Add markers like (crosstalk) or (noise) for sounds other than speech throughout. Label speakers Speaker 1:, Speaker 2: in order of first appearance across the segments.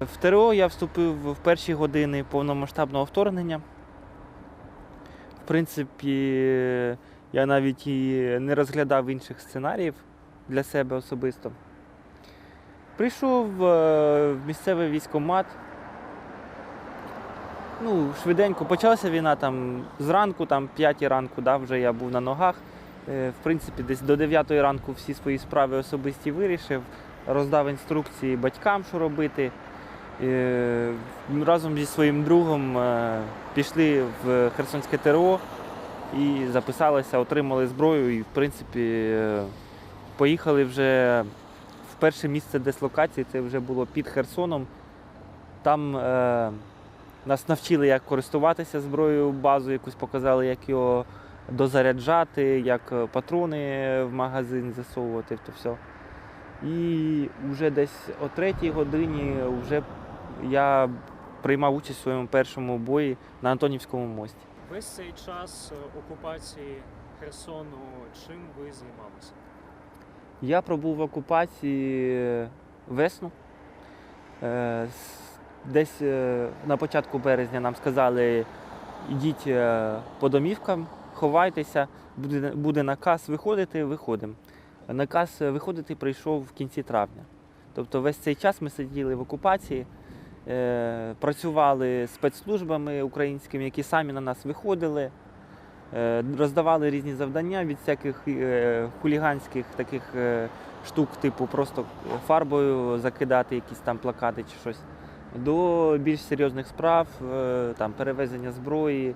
Speaker 1: В ТРО я вступив в перші години повномасштабного вторгнення. В принципі, я навіть і не розглядав інших сценаріїв для себе особисто. Прийшов е, в місцевий військкомат. Ну, швиденько почалася війна там зранку, там 5 ранку, да, вже я був на ногах. Е, В принципі, десь до 9 ранку всі свої справи особисті вирішив, роздав інструкції батькам, що робити. Разом зі своїм другом е, пішли в Херсонське ТРО і записалися, отримали зброю і, в принципі, е, поїхали вже в перше місце дислокації, це вже було під Херсоном. Там е, нас навчили, як користуватися зброєю, базу якусь показали, як його дозаряджати, як е, патрони в магазин засовувати, то все. І вже десь о третій годині вже я приймав участь у своєму першому бої на Антонівському мості.
Speaker 2: Весь цей час е, окупації Херсону чим ви займалися?
Speaker 1: Я пробув в окупації весну. Е, Десь е, на початку березня нам сказали, йдіть по домівкам, ховайтеся, буде, наказ виходити, виходимо. Наказ виходити прийшов в кінці травня. Тобто весь цей час ми сиділи в окупації, працювали спецслужбами українськими, які самі на нас виходили, е, роздавали різні завдання від всяких е, хуліганських таких е, штук, типу просто фарбою закидати якісь там плакати чи щось, до більш серйозних справ, е, там перевезення зброї,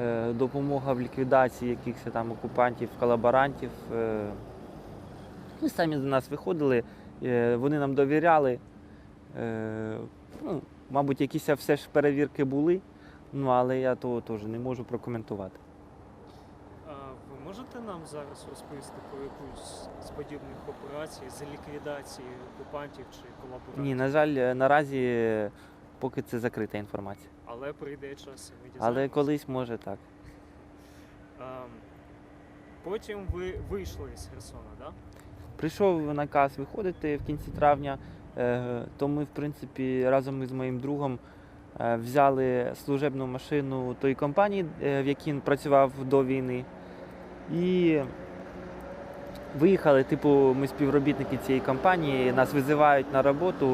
Speaker 1: е, допомога в ліквідації якихось там окупантів, колаборантів. е. Самі до нас виходили, е, вони нам довіряли. Е, Ну, мабуть, якісь все ж перевірки були, ну але я того теж не можу прокоментувати.
Speaker 2: А ви можете нам зараз розповісти про якусь з подібних операцій з ліквідації окупантів чи колаборантів?
Speaker 1: Ні, на жаль, е, наразі е, поки це закрита інформація.
Speaker 2: Але прийде час, і ми
Speaker 1: Але колись може так.
Speaker 2: Ем, Потім ви вийшли з Херсона, так? Да?
Speaker 1: Прийшов наказ виходити в кінці травня, то ми, в принципі, разом із моїм другом е, взяли служебну машину тої компанії, е, в якій він працював до війни. І виїхали, типу, ми співробітники цієї компанії, нас визивають на роботу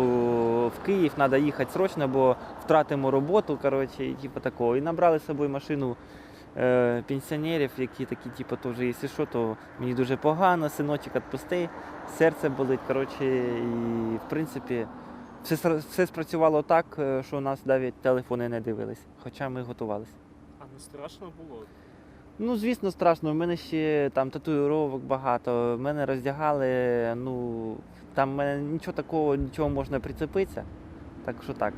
Speaker 1: в Київ, треба їхати срочно, бо втратимо роботу. Коротше, і типу такого. І набрали з собою машину е, пенсіонерів, які такі, типу, теж, якщо що, то мені дуже погано, синочок відпусти, серце болить. Коротше, і в принципі все, все спрацювало так, е, що нас навіть телефони не дивились, хоча ми готувалися.
Speaker 2: А не страшно було?
Speaker 1: Ну, звісно, страшно. У мене ще там татуїровок багато. Мене роздягали. Ну там в мене нічого такого, нічого можна прицепитися. Так що так.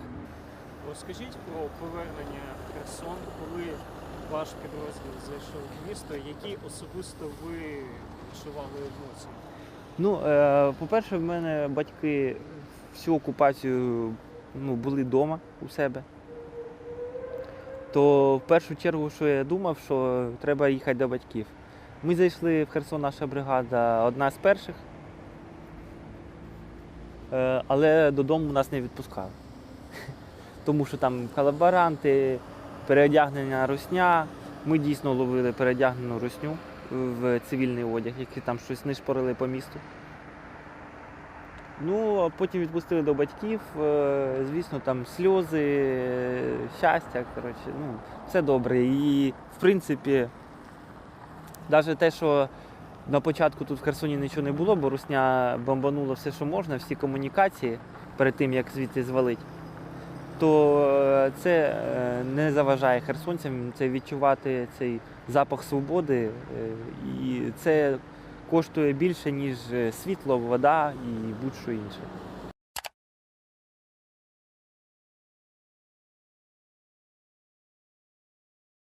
Speaker 2: Розкажіть про повернення в Херсон, коли ваш підрозділ зайшов в місто, які особисто ви відчували емоції?
Speaker 1: Ну, е, по-перше, в мене батьки всю окупацію ну, були вдома у себе. То в першу чергу, що я думав, що треба їхати до батьків. Ми зайшли в Херсон, наша бригада одна з перших, Е, але додому нас не відпускали. (laughs) Тому що там колаборанти, переодягнення русня. Ми дійсно ловили переодягнену русню в цивільний одяг, які там щось нишпорили по місту. Ну, а потім відпустили до батьків. е, Звісно, там сльози, щастя, коротше, ну, все добре. І, в принципі, навіть те, що на початку тут в Херсоні нічого не було, бо русня бомбанула все, що можна, всі комунікації перед тим, як звідти звалить, то е, це е, не заважає херсонцям це відчувати цей запах свободи. е, І це коштує більше, ніж світло, вода і будь-що інше.